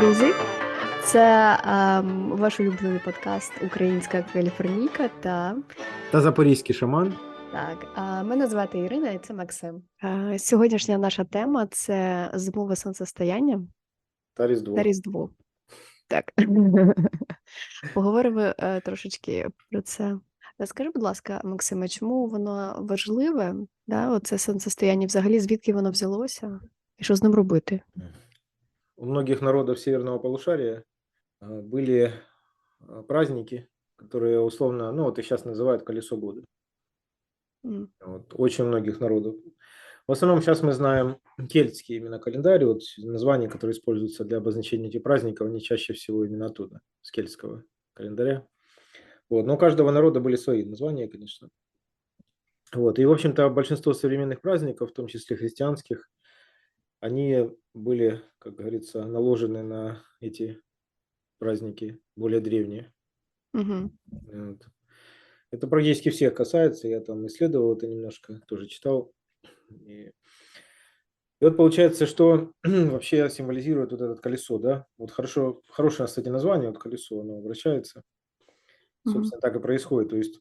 друзі! Це ем, ваш улюблений подкаст Українська Каліфорнійка та Та запорізький шаман. так. А мене звати Ірина, і це Максим. Е, Сьогоднішня наша тема це зимове сонцестояння Та Різдво. та Різдво. Так. Поговоримо е, трошечки про це. Скажи, будь ласка, Максиме, чому воно важливе? Да, оце сонцестояння взагалі, звідки воно взялося? І що з ним робити? У многих народов северного полушария а, были а, праздники, которые условно, ну вот их сейчас называют колесо года. М, Вот, очень многих народов. В основном сейчас мы знаем кельтский именно календарь, вот названия, которые используются для обозначения этих праздников, они чаще всего именно оттуда, с кельтского календаря. Вот, но у каждого народа были свои названия, конечно. Вот, и, в общем-то, большинство современных праздников, в том числе христианских, они были, как говорится, наложены на эти праздники более древние. мгм. Вот. Это практически всех касается, я там исследовал это немножко, тоже читал. И, и вот получается, что вообще символизирует вот это колесо, да? Вот хорошо, хорошее, кстати, название, вот колесо, оно вращается. Собственно, так и происходит. То есть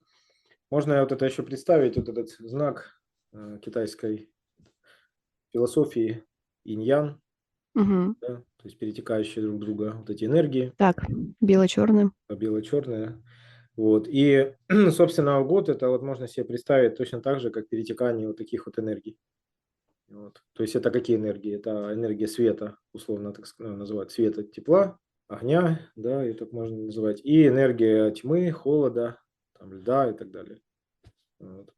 можно вот это еще представить, вот этот знак э, китайской философии инь-ян, Мгм. да, то есть перетекающие друг друга вот эти энергии. Так, біло-чорне. бело-черное. Вот. И, собственно, год это вот можно себе представить точно так же, как перетекание вот таких вот энергий. Вот. То есть это какие энергии? Это энергия света, условно так ск- ну, называют, света, тепла, огня, да, и так можно называть, и энергия тьмы, холода, там, льда и так далее. Вот.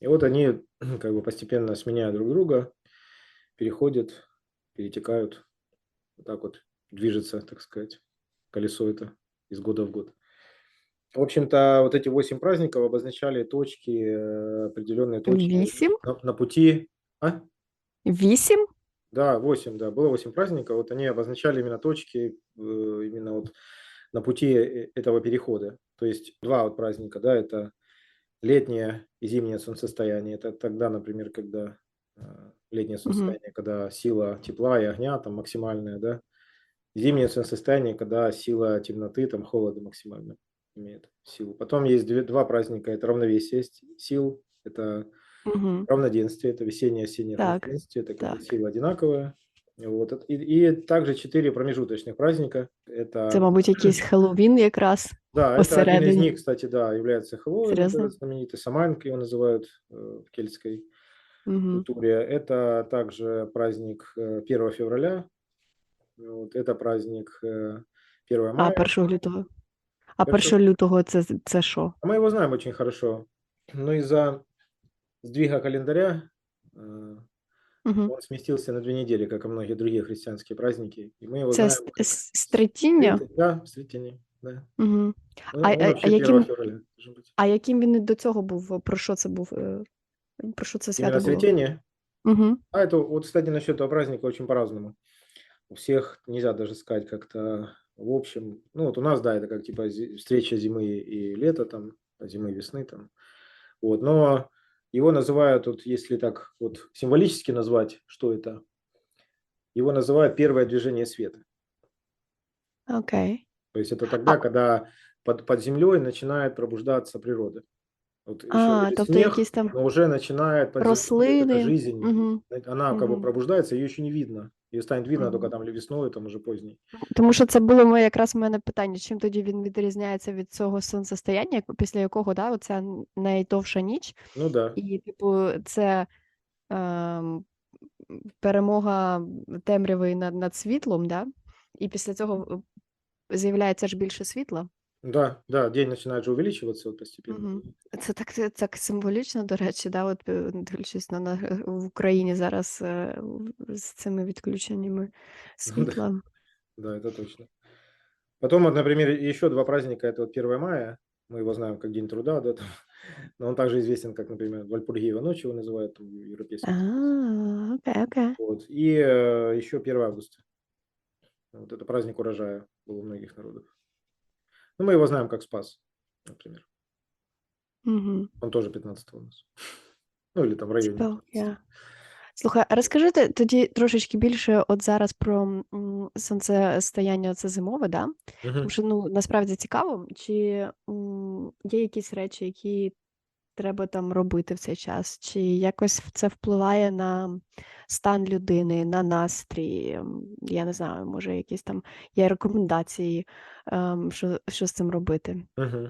И вот они как бы постепенно сменяя друг друга, переходят, перетекают, вот так вот движется, так сказать, колесо это из года в год. В общем-то, вот эти восемь праздников обозначали точки, э, определенные точки Вісім? на, на пути. А? Вісім? Да, 8, да, было 8 праздников, вот они обозначали именно точки, э, именно вот на пути э, этого перехода. То есть два вот праздника, да, это летнее и зимнее солнцестояние. Это тогда, например, когда э, летнее солнцестояние, когда сила тепла и огня там максимальная, да. Зимнее солнцестояние, когда сила темноты, там холода максимально имеет силу. Потом есть две, два праздника, это равновесие сил, это Угу. равноденствие, это весеннее, осеннее Так, равноденствие, это так. сила одинаковая. Вот. И, и также четыре промежуточных праздника. Это, Це, мабуть, якийсь Хеллоуін якраз. да, это один из них, кстати, да, является этот знаменитый Самайн, его называют э, в кельтской Угу. культуре. Это также праздник э, 1 февраля. Вот, это праздник э, 1 А мая. 1 лютого. А Першого- 1 лютого це, це що? А мы его знаем очень хорошо. Но из-за сдвига календаря э, Угу. он сместился на две недели, как и многие другие христианские праздники. И мы его Це знаем с- как стретіння? Да, Сретение. Да. Угу. Ну, А- а- а 1 яким-. А яким він до цього був? Про що це був? Е, Про що це свято? Сретение. Угу. А это, вот, кстати, насчет этого праздника очень по-разному. У всех нельзя даже сказать как-то в общем. Ну, вот у нас, да, это как типа встреча зимы и лета, там, зимы и весны, там. Вот, но его называют, вот, если так вот символически назвать, что это, его называют первое движение света. Окей. То есть это тогда, А- когда под, под землей начинает пробуждаться природа. Вот А, тобто снег, якісь там но уже начинает рослини. жизнь. Угу. Она как бы Мгм. пробуждается, ее еще не видно. Ее станет видно только Мгм. там или весной, там уже поздней. Тому що це було моє якраз мене питання, чим тоді він відрізняється від цього сонцестояння, після якого да, оця найдовша ніч, Ну да. і типу це ем, перемога темряви над, над світлом, да? і після цього е, з'являється ж більше світла. Да, да, день начинает же увеличиваться вот постепенно. Мгм. Це так, це так символічно, до речі, да, от е, дивлячись на, на е, в Україні зараз е, в- з цими відключеннями світла. Да, это точно. Потом, вот, например, еще два праздника. Это вот 1 мая. Мы его знаем как День труда, да, там. но он также известен как, например, Вальпургиева ночь его называют там, в европейских. А, окей, окей. Вот. И э, еще 1 августа. Вот это праздник урожая был у многих народов. Ну, мы его знаем как Спас, например. Угу. Он тоже 15 у нас. Ну, или там в районе. Спел, 15. я. Слухай, а розкажи ти тоді трошечки більше от зараз про м, сонцестояння це зимове, да? Мгм. Тому що ну насправді цікаво, чи м, є якісь речі, які треба там робити в цей час, чи якось це впливає на стан людини, на настрій? ем, Я не знаю, може, якісь там є рекомендації, ем, що, що з цим робити? Мгм.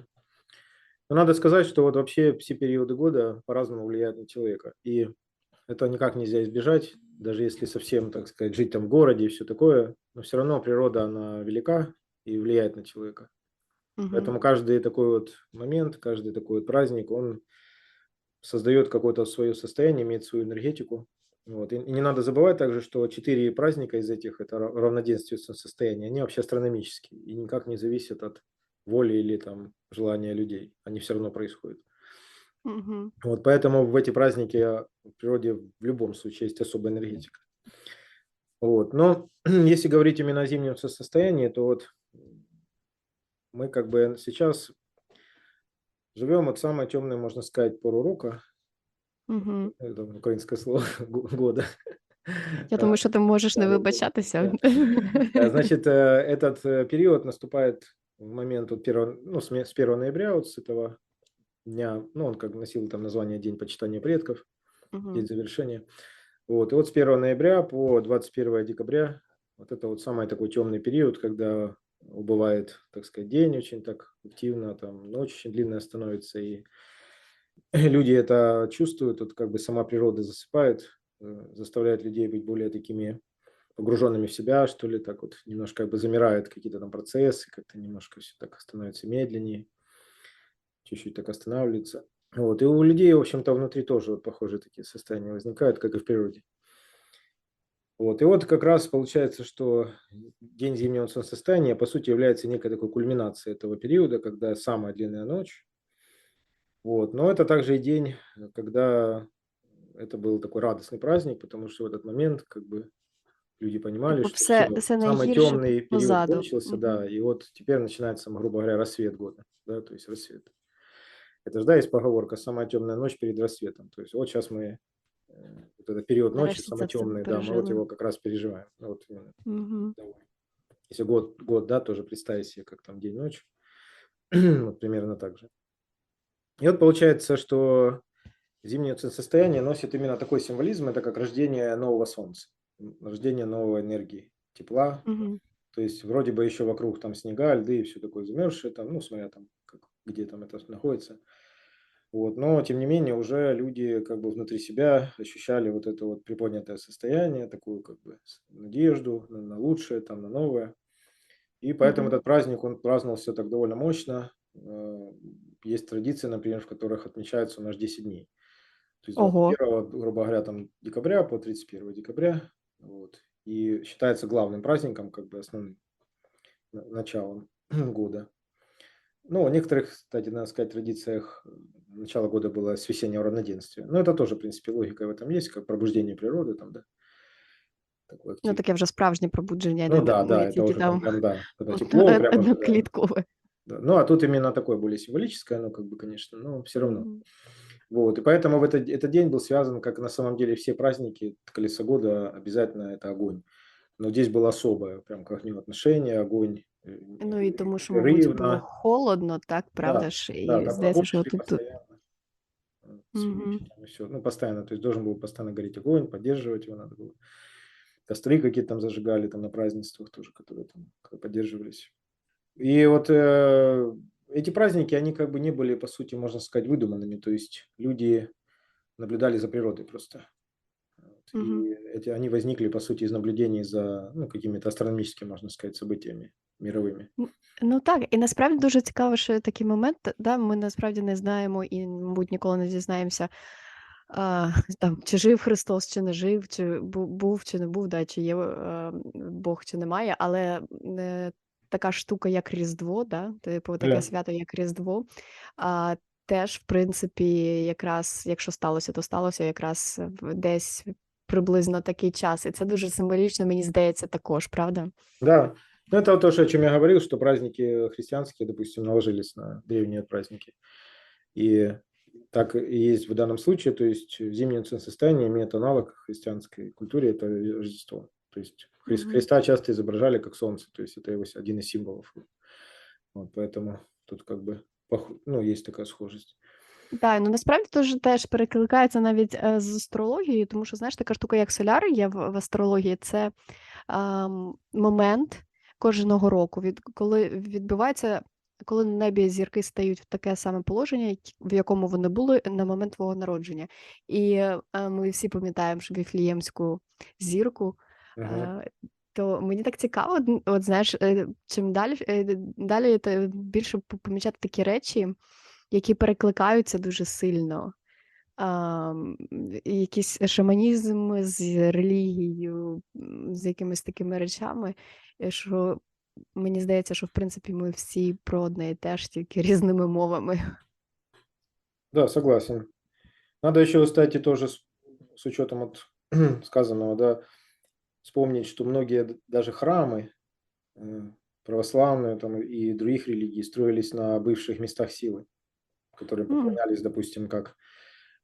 Ну, надо сказать, что вот вообще все периоды года по-разному влияют на человека. И это никак нельзя избежать, даже если совсем, так сказать, жить там в городе и все такое, но все равно природа, она велика и влияет на человека. Угу. Поэтому каждый такой вот момент, каждый такой вот праздник, он создает какое-то свое состояние, имеет свою энергетику. Вот. И, и не надо забывать также, что четыре праздника из этих, это ра- равноденствие состояния, они вообще астрономические и никак не зависят от воли или там желания людей. Они все равно происходят. Угу. Вот поэтому в эти праздники а, в природе в любом случае есть особая энергетика. Вот. Но если говорить именно о зимнем со- состоянии, то вот мы как бы сейчас живем от самой темной, можно сказать, пору рока, Угу. это украинское слово, го- года. Я думаю, що ти можеш не вибачатися. Значит, э, этот э, период наступает в момент вот первого, ну, с ме- с 1 ноября, вот с этого дня, ну, он как носил там название День почитания предков, Мгм. день завершения. Вот, и вот с 1 ноября по 21 декабря, вот это вот самый такой темный период, когда убывает, так сказать, день очень так активно, там ночь очень длинная становится, и люди это чувствуют, вот как бы сама природа засыпает, э, заставляет людей быть более такими погруженными в себя, что ли, так вот немножко как бы замирают какие-то там процессы, как-то немножко все так становится медленнее, чуть-чуть так останавливается. Вот, и у людей, в общем-то, внутри тоже вот похожие такие состояния возникают, как и в природе. Вот, и вот как раз получается, что день зимнего солнцестояния, по сути, является некой такой кульминацией этого периода, когда самая длинная ночь. Вот, но это также и день, когда это был такой радостный праздник, потому что в этот момент как бы люди понимали, что все, все самый темный период позаду. кончился, да, и вот теперь начинается, грубо говоря, рассвет года, да, то есть рассвет. Это же, да, есть поговорка «самая темная ночь перед рассветом», то есть вот сейчас мы, вот этот период ночи самый темный, да, мы вот его как раз переживаем, ну, вот именно. Давай. Если год, год, да, тоже представить себе, как там день-ночь, вот примерно так же. И вот получается, что зимнее состояние носит именно такой символизм, это как рождение нового солнца, рождение новой энергии, тепла. Мгм. То есть вроде бы еще вокруг там снега, льды и все такое замерзшее, там, ну, смотря там, как, где там это находится. Вот, но тем не менее уже люди как бы внутри себя ощущали вот это вот приподнятое состояние, такую как бы надежду на, на лучшее, там, на новое. И поэтому Мгм. этот праздник, он праздновался так довольно мощно. Э, Есть традиции, например, в которых отмечается у нас 10 дней. То есть Ого. 21, грубо говоря, там декабря по 31 декабря. Вот. И считается главным праздником, как бы основным на- началом года. Ну, в некоторых, кстати, надо сказать, традициях э, начало года было с весеннего равноденствия. Но это тоже, в принципе, логика в этом есть, как пробуждение природы там, да. Такое Ну, активное. таке вже справжнє пробудження, Ну не, да, не да, это тільки уже там там прям, да, когда од- тепло, од- прямо, да. однокліткове. Да. Ну, а тут именно такое более символическое, ну, как бы, конечно, но все равно. Мгм. Вот, и поэтому в этот, этот день был связан, как на самом деле все праздники колеса года, обязательно это огонь. Но здесь было особое, прям к огню отношение, огонь. э, Ну і тому, що, мабуть, було непрерывно. холодно, так, правда Да, ж? да, І такой здається, огонь що шли тут, тут... постоянно. э, с Мгм. уличным и всё. Ну, постоянно, то есть должен был постоянно гореть огонь, поддерживать его надо было. Костры какие-то там зажигали там на празднествах тоже, которые там как поддерживались. И вот э, эти праздники, они как бы не были, по сути, можно сказать, выдуманными. То есть люди наблюдали за природой просто. Вот. Мгм. И эти, они возникли, по сути, из наблюдений за ну, какими-то астрономическими, можно сказать, событиями Мировыми. Ну так, і насправді дуже цікаво, що такий момент, да, ми насправді не знаємо і, мабуть, ніколи не дізнаємося, а, там, чи жив Христос, чи не жив, чи був, чи не був, да, чи є е, Бог, чи немає, але е, така штука, як Різдво, да, типу таке Да. свято, як Різдво, а, теж, в принципі, якраз, якщо сталося, то сталося якраз десь приблизно такий час. І це дуже символічно, мені здається, також, правда? Да. Ну, это вот то, что- о чем я говорил, что праздники христианские, допустим, наложились на древние праздники. И так и есть в данном случае. То есть зимнее солнцестояние имеет аналог в христианской культуре, это Рождество. То есть Хри- Мгм. Христа часто изображали как солнце, то есть это его с- один из символов. Вот, поэтому тут как бы пох- ну, есть такая схожесть. Так, ну насправді дуже теж перекликається навіть е, з астрологією, тому що знаєш, така штука, як соляри є в, в астрології, це ам, момент кожного року, від коли відбувається, коли на небі зірки стають в таке саме положення, в якому вони були на момент твого народження. І е, ми всі пам'ятаємо, що Віфліємську зірку. Мгм. Е, То мені так цікаво, от знаєш, е, чим далі, далі більше помічати такі речі, які перекликаються дуже сильно. Ам, і якийсь шаманізм з релігією, м, з якимись такими речами, е, що мені здається, що в принципі ми всі про одне і те ж, тільки різними мовами. Да, согласен. Надо еще, кстати, тоже с, с учетом вот сказанного, да, вспомнить, что многие д- даже храмы э, православные там и других религий строились на бывших местах силы, которые М. поклонялись, допустим, как,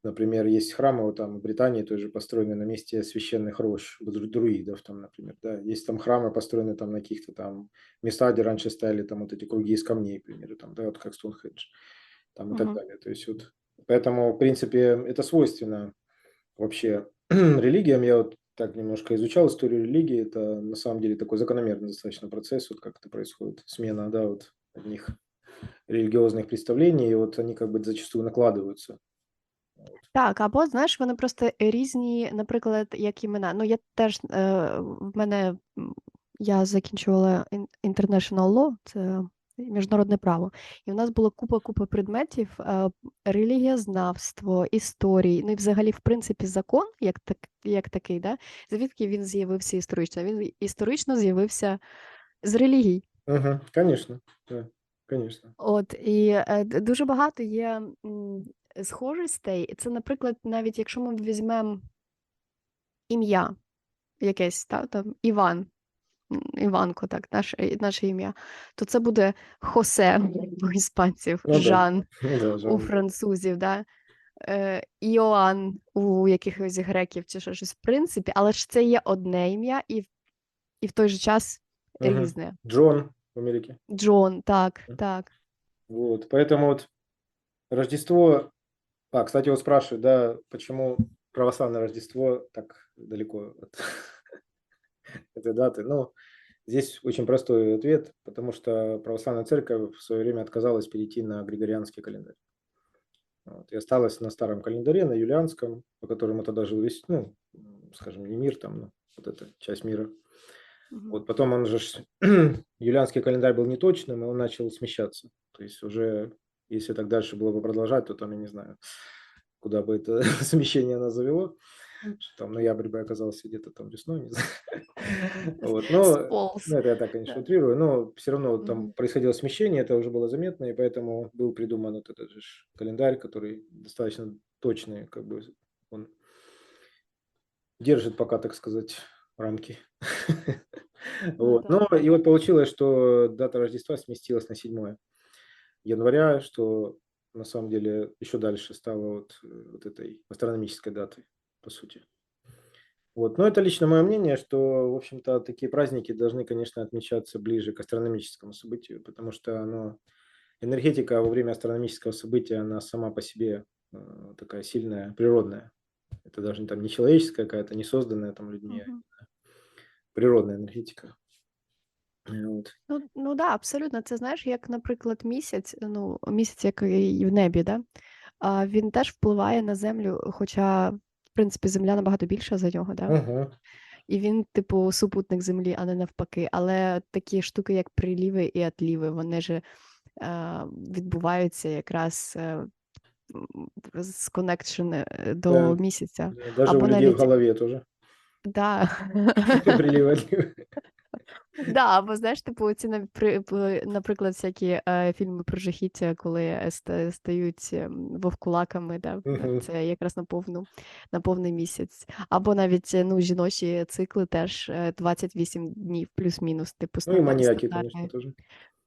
например, есть храмы там в Британии тоже построены на месте священных рощ, дру- друидов там, например, да, есть там храмы построены там на каких-то там местах, где раньше стояли там вот эти круги из камней, к примеру, там, да, вот как Стоунхендж, там и так Мгм. далее, то есть вот, поэтому, в принципе, это свойственно вообще религиям. Я вот так немножко изучал историю религии, это на самом деле такой закономерный достаточно процесс, вот как это происходит, смена, да, вот одних религиозных представлений, и вот они как бы зачастую накладываются. Так, або знаєш, вони просто різні, наприклад, як імена. Ну, я теж е, в мене я закінчувала ін- International Law, це міжнародне право, і в нас було купа-купа предметів: е, релігієзнавство, історії, ну і взагалі, в принципі, закон, як так, як такий, да? звідки він з'явився історично? Він історично з'явився з релігій. Конечно, да, конечно. От і е, дуже багато є м, схожостей. Це, наприклад, навіть якщо ми візьмемо ім'я якесь, та, там Іван, Іванко, так, наше, наше ім'я, то це буде Хосе у іспанців, Ну. Жан Ну у французів, да? е, Іоанн у якихось греків чи щось, в принципі, але ж це є одне ім'я і, і в той же час різне. Джон в Америке. Джон, так, так. Вот, поэтому вот Рождество, а, кстати, вот спрашивают, да, почему православное Рождество так далеко от этой даты? Ну, здесь очень простой ответ, потому что православная церковь в свое время отказалась перейти на григорианский календарь. Вот, и осталась на старом календаре, на юлианском, по которому тогда жил весь, ну, скажем, не мир там, но вот эта часть мира. Мгм. Вот потом он же, юлианский календарь был неточным, и он начал смещаться. То есть уже, если так дальше было бы продолжать, то там, я не знаю, куда бы это смещение нас завело, что там ноябрь бы оказался где-то там весной, не знаю. Вот, но, ну, это я так, конечно, Да. утрирую, но все равно там происходило смещение, это уже было заметно, и поэтому был придуман вот этот же календарь, который достаточно точный, как бы он держит пока, так сказать, рамки. Вот. Ну и вот получилось, что дата Рождества сместилась на 7 января, что на самом деле еще дальше стало вот, э, вот этой астрономической датой, по сути. Вот. Но это лично мое мнение, что, в общем-то, такие праздники должны, конечно, отмечаться ближе к астрономическому событию, потому что оно, энергетика во время астрономического события, она сама по себе э, такая сильная, природная. Это даже там не человеческая какая-то, не созданная там людьми, Мгм. природная энергетика. Ну, ну да, абсолютно. Це знаєш, як, наприклад, місяць, ну, місяць, який в небі, да? А, він теж впливає на землю, хоча, в принципі, земля набагато більша за нього, да? Мгм. І він, типу, супутник землі, а не навпаки. Але такі штуки, як приліви і отліви, вони ж е, відбуваються якраз е, з коннекшн до Да. місяця. Да, Даже Або у людей в навіть голове тоже да. прилив отливы. Да, або знаєш, типу, ці нав- при- при- наприклад, всякі е, фільми про жахіття, коли е, ста- стають ем, вовкулаками, да, Мгм. це якраз на повну, на повний місяць. Або навіть е, ну, жіночі цикли теж е, 28 днів плюс-мінус, типу, Ну и стандар- маньяки, конечно, стандартні. тоже.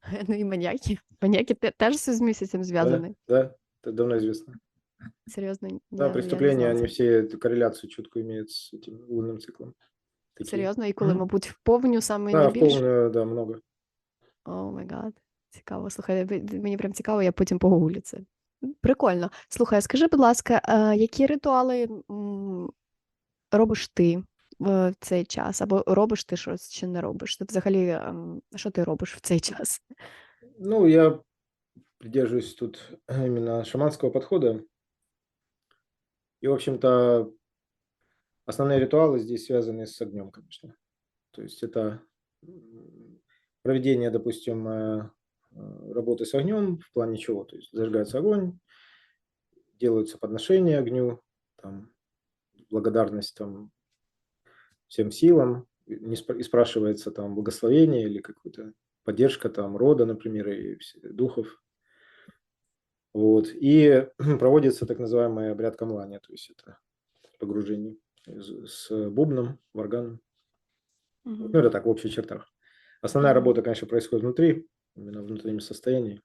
Ну і маньяки. Маньяки те- теж з місяцем Да, зв'язані. да, это давно известно. Серьезно, н- Да, я, я не преступления, знала они це. все эту корреляцию четко имеют с этим лунным циклом. Такие. Серйозно? І коли, мабуть, в повню саме Да, найбільше? полную, да, много. О май гад. Цікаво. Слухай, мені прям цікаво, я потім погуглю це. Прикольно. Слухай, скажи, будь ласка, які ритуали робиш ти в цей час? Або робиш ти щось чи не робиш? Ти взагалі, ем, що ти робиш в цей час? Ну, я придерживаюсь тут именно шаманского подхода. И, в общем-то, основные ритуалы здесь связаны с огнем, конечно. То есть это проведение, допустим, э, э, работы с огнем в плане чего? То есть зажигается огонь, делаются подношения огню, там, благодарность там, всем силам, не спра- и спрашивается там благословение или какая-то поддержка там рода, например, и духов. Вот. И проводится так называемый обряд камлания, то есть это погружение с бубном, в органом. Мгм. Ну, это так, в общих чертах. Основная работа, конечно, происходит внутри, именно в внутреннем состоянии.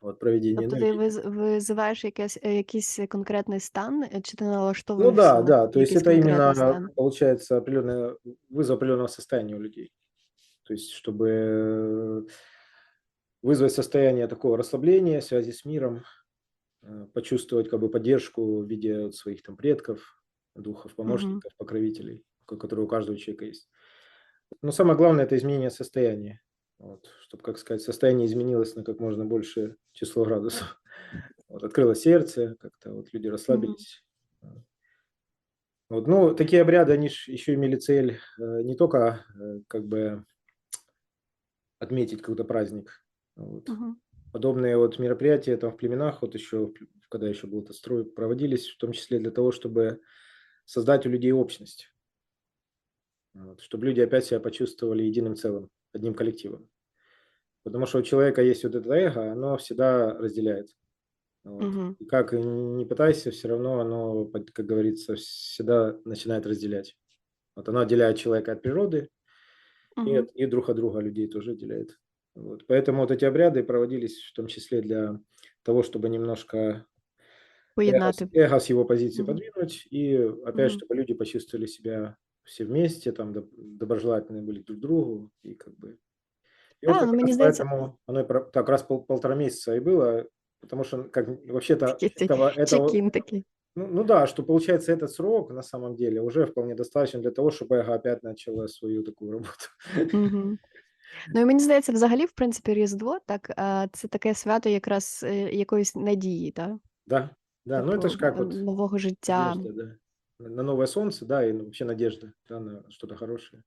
Вот, проведение Тобто ти энергии. виз- визиваєш якесь, е, якийсь конкретний стан, е, чи ти Ну налаштовуєшся да, на да, то есть якийсь это именно стан? получается определенное, вызов определенного состояния у людей. То есть, чтобы э, вызвать состояние такого расслабления, связи с миром, э, почувствовать как бы поддержку в виде своих там предков, духов, помощников, покровителей, ко- которые у каждого человека есть. Но самое главное – это изменение состояния. Вот, чтобы, как сказать, состояние изменилось на как можно большее число градусов. Вот, открыло сердце, как-то вот люди расслабились. Вот, ну, такие обряды, они еще имели цель э, не только э, как бы отметить какой-то праздник. Вот. Мгм. Подобные вот мероприятия там в племенах, вот еще, когда еще был этот строй, проводились в том числе для того, чтобы создать у людей общность. Вот, чтобы люди опять себя почувствовали единым целым, одним коллективом. Потому что у человека есть вот это эго, оно всегда разделяет. Вот. Мгм. И как не пытайся, все равно оно, как говорится, всегда начинает разделять. Вот оно отделяет человека от природы, и, Мгм. от- и друг от друга людей тоже отделяет. Вот. Поэтому вот эти обряды проводились в том числе для того, чтобы немножко Поєднати. с- эго с его позиции Мгм. подвинуть, и опять, Мгм. чтобы люди почувствовали себя все вместе, там доб- доброжелательные были друг к другу, и как бы... И вот Да, как ну мені раз здається, поэтому оно и про- так раз пол- полтора месяца и было, потому что как вообще-то такий цей этого, этого, чекін такий. ну, ну да, что получается этот срок на самом деле уже вполне достаточно для того, чтобы эго опять начало свою такую работу. Мгм. Ну і мені здається, взагалі, в принципі, Різдво, так, а, це таке свято якраз е, якоїсь надії, так? Да, да, ну это Типу, ж как е, вот нового життя. надежда, да. На на новое солнце, да, и ну, вообще надежда, да, на что-то хорошее.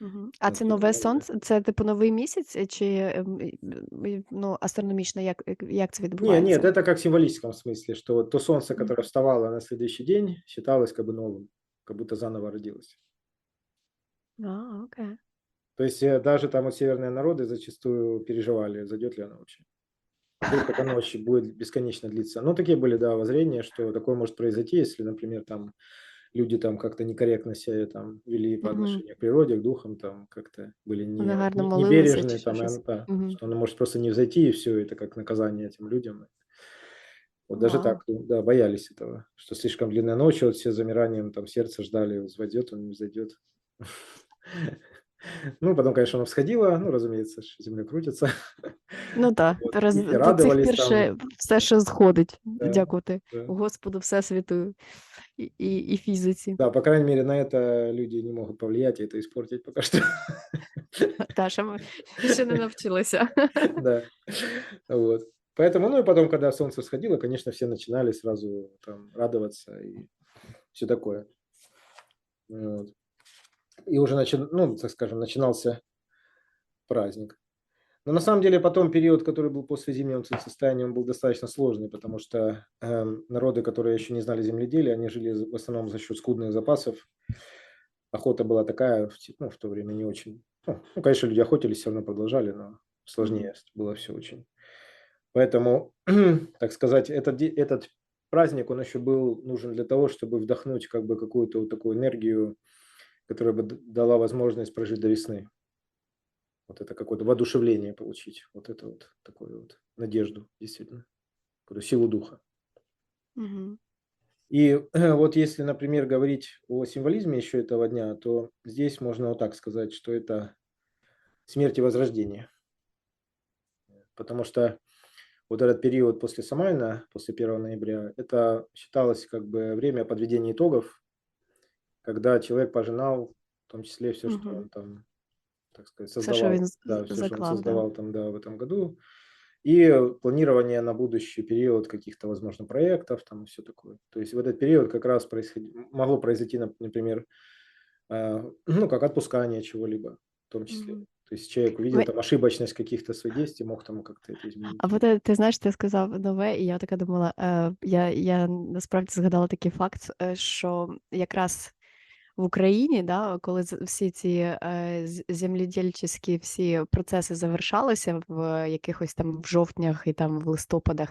Мгм. А на це какие-то нове новые. сонце? Це типу новий місяць, е, чи ем, і- і, ну, астрономічно, як, як- як це Не, нет, відбувається? это как в символическом смысле, что вот то солнце, Мгм. которое вставало на следующий день, считалось как бы новым, как будто заново родилось. А, окей. То есть э, даже там вот северные народы зачастую переживали, зайдет ли оно вообще. Вдруг эта ночь будет бесконечно длиться. Ну, такие были, да, воззрения, что такое может произойти, если, например, там люди там как-то некорректно себя там вели по отношению к природе, к духам, там как-то были не, Негарно не- небережны, там, и да, Мгм. что оно может просто не взойти, и все, это как наказание этим людям. Вот даже Вау. так, да, боялись этого, что слишком длинная ночь, вот все замиранием там сердца ждали, взойдет он, не взойдет. Ну, потом, конечно, оно всходило, ну, разумеется, ж земля крутится. Ну так, Вот, зараз і до цих радувались пір там. ще все ще сходить, Да, дякувати да. Господу Всесвіту і, і, і фізиці. Да, по крайней мере, на это люди не могут повлиять и это испортить пока что. Та, ще ми ще не навчилися. Да. Вот. Поэтому, ну и потом, когда солнце всходило, конечно, все начинали сразу там радоваться и все такое. Вот. И уже, начи- ну, так скажем, начинался праздник. Но на самом деле потом период, который был после зимнего состояния, он был достаточно сложный, потому что эм, народы, которые еще не знали земледелия, они жили в основном за счет скудных запасов. Охота была такая, ну, в то время не очень. Ну, ну, конечно, люди охотились, все равно продолжали, но сложнее было все очень. Поэтому, так сказать, этот, этот праздник, он еще был нужен для того, чтобы вдохнуть как бы какую-то вот такую энергию, которая бы дала возможность прожить до весны. Вот это какое-то воодушевление получить, вот это вот такую вот надежду, действительно, какую-то силу духа. Мгм. И вот если, например, говорить о символизме еще этого дня, то здесь можно вот так сказать, что это смерть и возрождение. Потому что вот этот период после Самайна, после 1 ноября, это считалось как бы время подведения итогов, когда человек пожинал в том числе все, что Мгм. он там, так сказать, Все, що создавал, він з да, з все, что он заклав, да. создавал там, да, в этом году, и планирование на будущий период каких-то, возможно, проектов там и все такое. То есть в этот период как раз происходи- могло произойти, нап- например, а, ну, как отпускание чего-либо в том числе. Мгм. То есть человек увидел Ми там ошибочность каких-то своих действий, мог там как-то это изменить. А от ти, ти знаєш, ти сказав нове, і я така думала, е, я, я насправді згадала такий факт, е, що якраз в Україні, да, коли всі ці е, земледільчі всі процеси завершалися в якихось там в жовтнях і там в листопадах,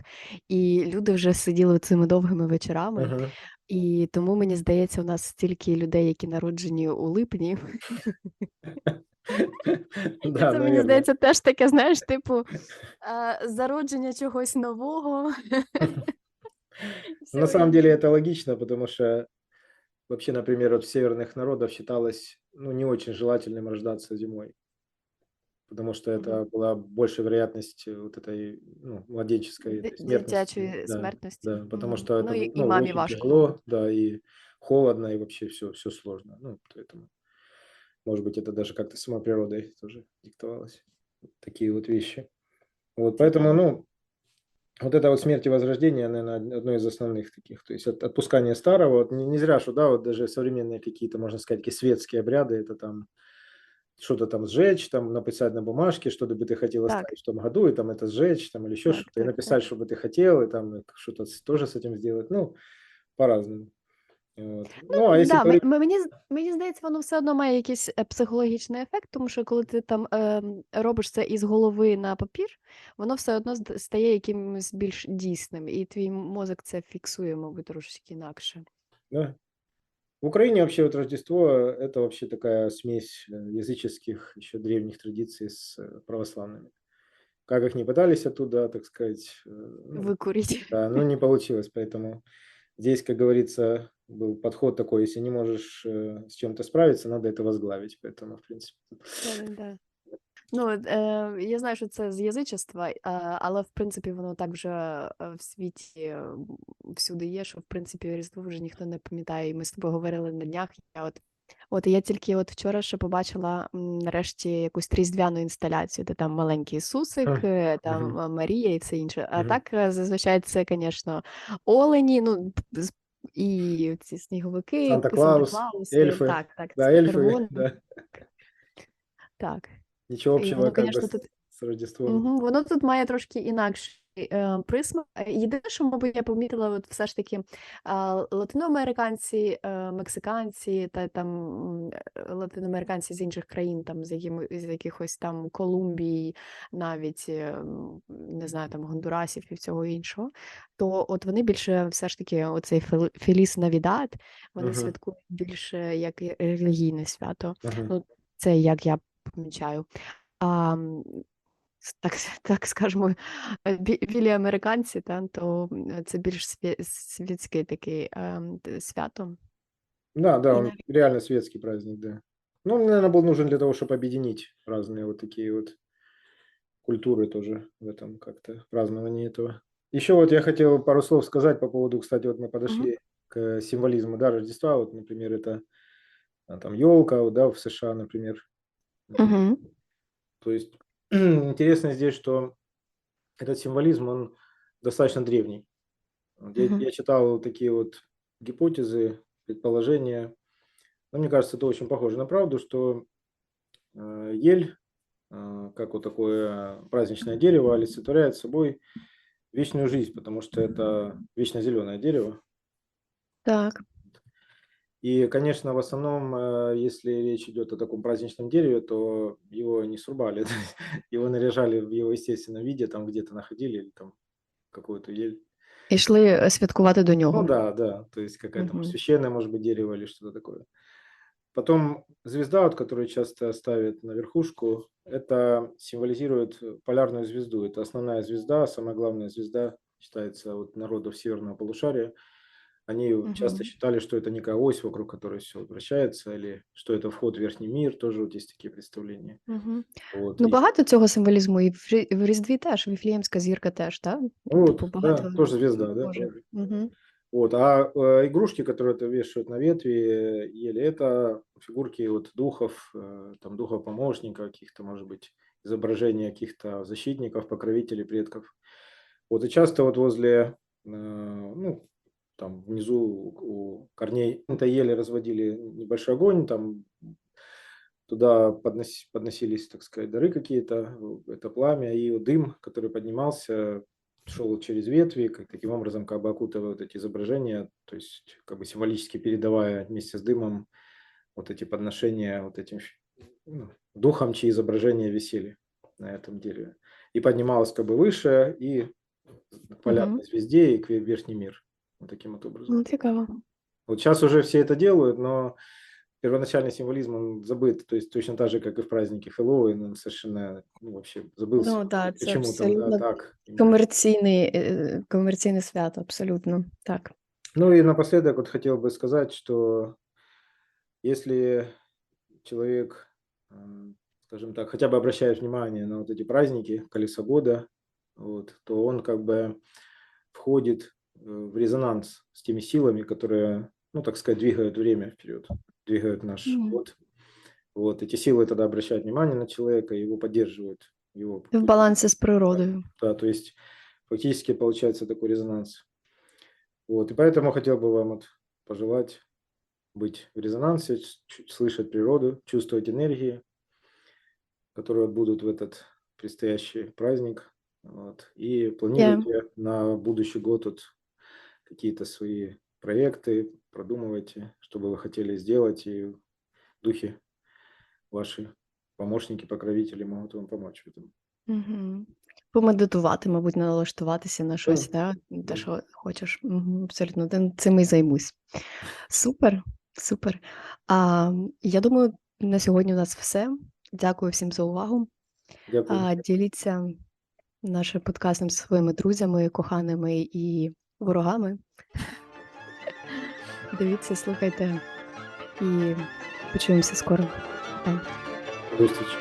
і люди вже сиділи цими довгими вечорами, Мгм. і тому мені здається, у нас стільки людей, які народжені у липні. Да, це мені здається теж таке, знаєш, типу е, зародження чогось нового. На самом деле это логично, потому что вообще, например, от северных народов считалось ну, не очень желательным рождаться зимой, потому что это Мгм. была большая вероятность э, вот этой ну, младенческой Ди- этой смертности. Дитячої Да, смертності. да, потому Мгм. что Ну это і, і ну, мамі очень важко. тяжело, да, и холодно, и вообще все, все сложно. Ну, поэтому, может быть, это даже как-то самой природой тоже диктовалось. Такие вот вещи. Вот, поэтому, Цікаво. ну, вот это вот смерть и возрождение, наверное, одно из основных таких. То есть от- отпускание старого. Вот не, не зря, что, да, вот даже современные какие-то, можно сказать, такие светские обряды, это там что-то там сжечь, там написать на бумажке, что бы ты хотел Так. оставить в том году, и там это сжечь, там или еще Так, что-то, и так, написать, что бы ты хотел, и там что-то тоже с этим сделать. Ну, по-разному. Вот. Ну, а если Да, м- говорить... м- мені, з- мені здається, воно все одно має якийсь е, психологічний ефект, тому що коли ти там ем, робиш це із голови на папір, воно все одно зд- стає якимось більш дійсним, і твій мозок це фіксує, мабуть, трошки інакше. Да. В Украине вообще вот Рождество – это вообще такая смесь э, языческих, еще древних традиций с э, православными. Как их не пытались оттуда, так сказать, э, ну, Викуріть. да, ну не получилось, поэтому здесь, как говорится, был подход такой, если не можешь э, с чем-то справиться, надо это возглавить, поэтому, в принципе, Да, да. Ну, от, е, я знаю, що це з язичества, е, але в принципі воно так вже е, в світі е, м, всюди є, що в принципі Різдво вже ніхто не пам'ятає. І ми з тобою говорили на днях. Я от, от я тільки от вчора ще побачила м, нарешті якусь різдвяну інсталяцію, де там маленький Ісусик, Ага, е, там мгм. е, Марія і все інше. А Мгм. так е, зазвичай це, звісно, олені, ну з- і ці сніговики, Санта-Клаус, Санта-Клауси, эльфы, так, так, да, з эльфы, червоним. да, Так. ничего І общего воно, как бы звісно, с, тут с Рождеством. Мгм. Воно тут має трошки інакший е, присмак. Е, Єдине, що, мабуть, я помітила, от все ж таки латиноамериканці, е, мексиканці та там е, латиноамериканці з інших країн, там з якими з якихось там Колумбії, навіть е, не знаю, там Гондурасів і всього іншого, то от вони більше все ж таки оцей Феліс Навідад, вони Мгм. святкують більше як релігійне свято. Мгм. Ну, це як я помічаю. А, так, с- так скажемо, е, бі- білі американці, та, то м, це більш свє- світське таке ем, т- свято. Да, да, І он навіть реально светский праздник, да. Ну, он, наверное, был нужен для того, чтобы объединить разные вот такие вот культуры тоже в этом как-то праздновании этого. Еще вот я хотел пару слов сказать по поводу, кстати, вот мы Мгм. подошли к символизму, да, Рождества, вот, например, это а, там елка, вот, да, в США, например. Вот. Мгм. То есть интересно здесь, что этот символизм, он достаточно древний. Я, Мгм. я читал такие вот гипотезы, предположения. Но мне кажется, это очень похоже на правду, что э, ель, э, как вот такое праздничное дерево, олицетворяет собой вечную жизнь, потому что это вечно зеленое дерево. Так. И, конечно, в основном, э, если речь идет о таком праздничном дереве, то его не срубали, его наряжали в его естественном виде, там где-то находили или там какую-то ель. Ішли е, святкувати до Ну нього. да, да, то есть какая-то Мгм. священное, может быть, дерево или что-то такое. Потом звезда, вот, которую часто ставят на верхушку, это символизирует полярную звезду. Это основная звезда, самая главная звезда считается, вот народов северного полушария, они часто Мгм. считали, что это некая ось, вокруг которой все вращается, или что это вход в верхний мир, тоже вот есть такие представления. Мгм. Вот, Ну, и багато цього символізму, і в Рі в Різдві теж, Віфлеємська зірка теж, так? Вот, Типу да, багато тоже звезда, да, Божих. тоже. Мгм. Вот, а э, игрушки, которые это вешают на ветви э, ели, это фигурки вот духов, э, там духов помощника, каких-то, может быть, изображения каких-то защитников, покровителей, предков. Вот и часто вот возле, э, ну, там внизу у корней ели разводили небольшой огонь, там туда поднос- подносились, так сказать, дары какие-то, это пламя, и дым, который поднимался, шел через ветви, как, таким образом как бы окутывая вот эти изображения, то есть как бы символически передавая вместе с дымом вот эти подношения вот этим ну, духом, чьи изображения висели на этом дереве. И поднималось как бы выше, и к полярной Мгм. звезде, и к ве- верхний мир. Вот таким вот образом. Ну, цікаво. Вот сейчас уже все это делают, но первоначальный символизм он забыт. То есть точно так же, как и в празднике Хэллоуин, он совершенно ну, вообще забылся. Ну, да, це Почему там да, абсолютно так? именно. комерційний, е, комерційне свято, абсолютно. Так. Ну и напоследок вот хотел бы сказать, что если человек, э, скажем так, хотя бы обращает внимание на вот эти праздники, колесо года, вот, то он как бы входит э, в резонанс с теми силами, которые, ну, так сказать, двигают время вперед, двигают наш Мгм. год. Вот эти силы тогда обращают внимание на человека, его поддерживают, его В балансі з природою. да, то есть фактически получается такой резонанс. Вот, и поэтому хотел бы вам вот пожелать быть в резонансе, слышать природу, чувствовать энергии, которые будут в этот предстоящий праздник. Вот, и планируйте на будущий год вот какие-то свои проекты, продумывайте, что бы вы хотели сделать, и духи ваши, помощники, покровители могут вам помочь в этом. Угу. Помедитувати, мабуть, налаштуватися на щось, да? те, да. що хочеш. Угу, абсолютно, Тим- цим і займусь. Супер, супер. А, я думаю, на сьогодні у нас все. Дякую всім за увагу. Дякую. А, діліться нашим подкастом зі своїми друзями, коханими і ворогами. Дивіться, слухайте і почуємося скоро. Па. До встречи.